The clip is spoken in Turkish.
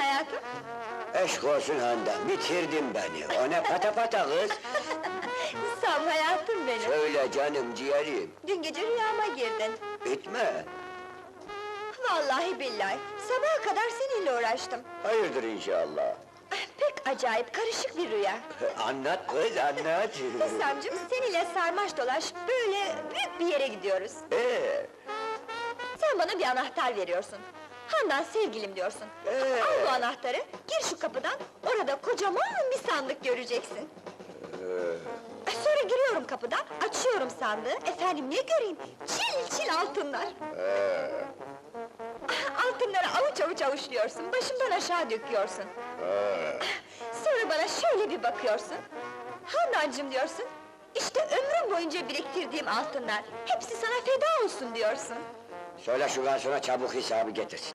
yapıyorsun hayatım? Eşk olsun Handan, bitirdin beni. O ne pata pata kız? Ol hayatım benim. Söyle canım ciğerim, Dün gece rüyama girdin. bitme. Vallahi billahi, sabaha kadar seninle uğraştım. Hayırdır inşallah. Pek acayip, karışık bir rüya. Anlat kız, anlat. Hüsamcığım, seninle sarmaş dolaş, böyle büyük bir yere gidiyoruz. Ee, Sen bana bir anahtar veriyorsun. Handan sevgilim diyorsun. Ee? Al bu anahtarı, gir şu kapıdan, orada kocaman bir sandık göreceksin. Ay, Sonra giriyorum kapıdan, açıyorum sandığı, efendim ne göreyim? Çil çil altınlar! Ah, Altınları avuç avuç avuçluyorsun, başımdan aşağı döküyorsun. Sonra bana şöyle bir bakıyorsun. Handancım diyorsun, işte ömrüm boyunca biriktirdiğim altınlar, hepsi sana feda olsun diyorsun. söyle şu garsona çabuk hesabı getirsin.